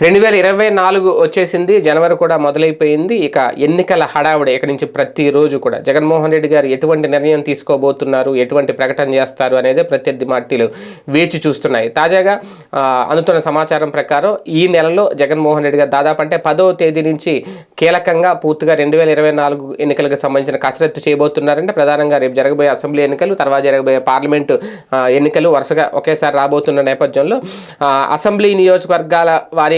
రెండు వేల ఇరవై నాలుగు వచ్చేసింది. జనవరి కూడా మొదలైపోయింది. ఇక ఎన్నికల హడావుడి ఇక్కడి నుంచి ప్రతిరోజు కూడా జగన్మోహన్ రెడ్డి గారు ఎటువంటి నిర్ణయం తీసుకోబోతున్నారు ఎటువంటి ప్రకటన చేస్తారు అనేది ప్రత్యర్థి పార్టీలు వేచి చూస్తున్నాయి. తాజాగా అందుతున్న సమాచారం ప్రకారం ఈ నెలలో జగన్మోహన్ రెడ్డి గారు దాదాపు అంటే పదో తేదీ నుంచి కీలకంగా పూర్తిగా రెండు వేల ఇరవై నాలుగు ఎన్నికలకు సంబంధించిన కసరత్తు చేయబోతున్నారంటే ప్రధానంగా రేపు జరగబోయే అసెంబ్లీ ఎన్నికలు తర్వాత జరగబోయే పార్లమెంటు ఎన్నికలు వరుసగా ఒకేసారి రాబోతున్న నేపథ్యంలో అసెంబ్లీ నియోజకవర్గాల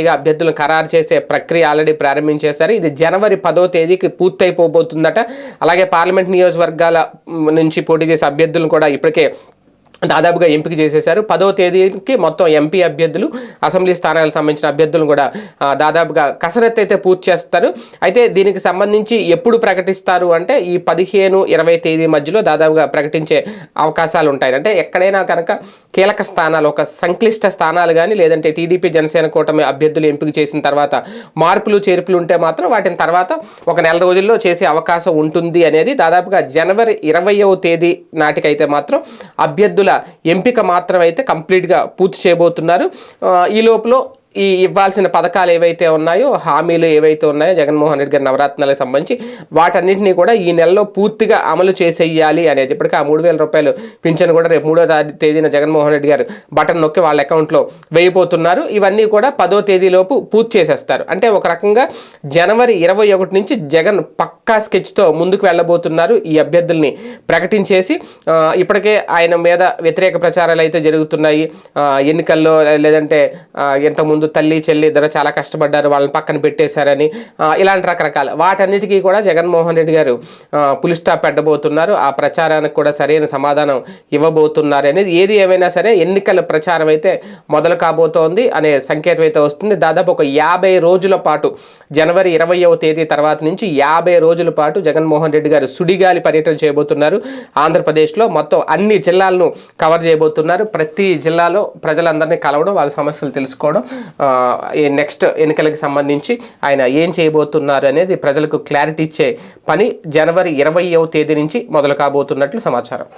వారీగా అభ్యర్థులను ఖరారు చేసే ప్రక్రియ ఆల్రెడీ ప్రారంభించేశారు. ఇది జనవరి పదో తేదీకి పూర్తయిపోబోతుందట. అలాగే పార్లమెంట్ నియోజకవర్గాల నుంచి పోటీ చేసే అభ్యర్థులను కూడా ఇప్పటికే దాదాపుగా ఎంపిక చేసేశారు. పదో తేదీకి మొత్తం ఎంపీ అభ్యర్థులు అసెంబ్లీ స్థానాలకు సంబంధించిన అభ్యర్థులను కూడా దాదాపుగా కసరత్తు అయితే పూర్తి చేస్తారు. అయితే దీనికి సంబంధించి ఎప్పుడు ప్రకటిస్తారు అంటే ఈ పదిహేను ఇరవై తేదీ మధ్యలో దాదాపుగా ప్రకటించే అవకాశాలు ఉంటాయి. అంటే ఎక్కడైనా కనుక కీలక స్థానాలు ఒక సంక్లిష్ట స్థానాలు కానీ లేదంటే టీడీపీ జనసేన కూటమి అభ్యర్థులు ఎంపిక చేసిన తర్వాత మార్పులు చేర్పులు ఉంటే మాత్రం వాటిని తర్వాత ఒక నెల రోజుల్లో చేసే అవకాశం ఉంటుంది అనేది దాదాపుగా జనవరి ఇరవయవ తేదీ నాటికైతే మాత్రం అభ్యర్థుల ఎంపిక మాత్రం అయితే కంప్లీట్గా పూర్తి చేయబోతున్నారు. ఈ లోపల ఈ ఇవ్వాల్సిన పథకాలు ఏవైతే ఉన్నాయో హామీలు ఏవైతే ఉన్నాయో జగన్మోహన్ రెడ్డి గారి నవరత్నాలకు సంబంధించి వాటన్నింటినీ కూడా ఈ నెలలో పూర్తిగా అమలు చేసేయాలి అనేది ఇప్పటికీ ఆ మూడు వేల రూపాయలు పింఛన్ కూడా రేపు మూడో తేదీన జగన్మోహన్ రెడ్డి గారు బటన్ నొక్కి వాళ్ళ అకౌంట్లో వేయబోతున్నారు. ఇవన్నీ కూడా పదో తేదీలోపు పూర్తి చేసేస్తారు. అంటే ఒక రకంగా జనవరి ఇరవై ఒకటి నుంచి జగన్ పక్కా స్కెచ్తో ముందుకు వెళ్ళబోతున్నారు ఈ అభ్యర్థుల్ని ప్రకటించేసి ఇప్పటికే ఆయన మీద వ్యతిరేక ప్రచారాలు అయితే జరుగుతున్నాయి. ఎన్నికల్లో లేదంటే ఆ, ముందు తల్లి చెల్లి ఇద్దరు చాలా కష్టపడ్డారు వాళ్ళని పక్కన పెట్టేశారని ఇలాంటి రకరకాల. వాటన్నిటికీ కూడా జగన్మోహన్ రెడ్డి గారు పులి స్టాప్ పెట్టబోతున్నారు. ఆ ప్రచారానికి కూడా సరైన సమాధానం ఇవ్వబోతున్నారు అనేది ఏది ఏమైనా సరే ఎన్నికల ప్రచారం అయితే మొదలు కాబోతోంది అనే సంకేతం అయితే వస్తుంది. దాదాపు ఒక యాభై రోజుల పాటు జనవరి ఇరవయవ తేదీ తర్వాత నుంచి యాభై రోజుల పాటు జగన్మోహన్ రెడ్డి గారు సుడిగాలి పర్యటన చేయబోతున్నారు. ఆంధ్రప్రదేశ్లో మొత్తం అన్ని జిల్లాలను కవర్ చేయబోతున్నారు. ప్రతి జిల్లాలో ప్రజలందరినీ కలవడం వాళ్ళ సమస్యలు తెలుసుకోవడం నెక్స్ట్ ఎన్నికలకు సంబంధించి ఆయన ఏం చేయబోతున్నారు అనేది ప్రజలకు క్లారిటీ ఇచ్చే పని జనవరి ఇరవయవ తేదీ నుంచి మొదలు కాబోతున్నట్లు సమాచారం.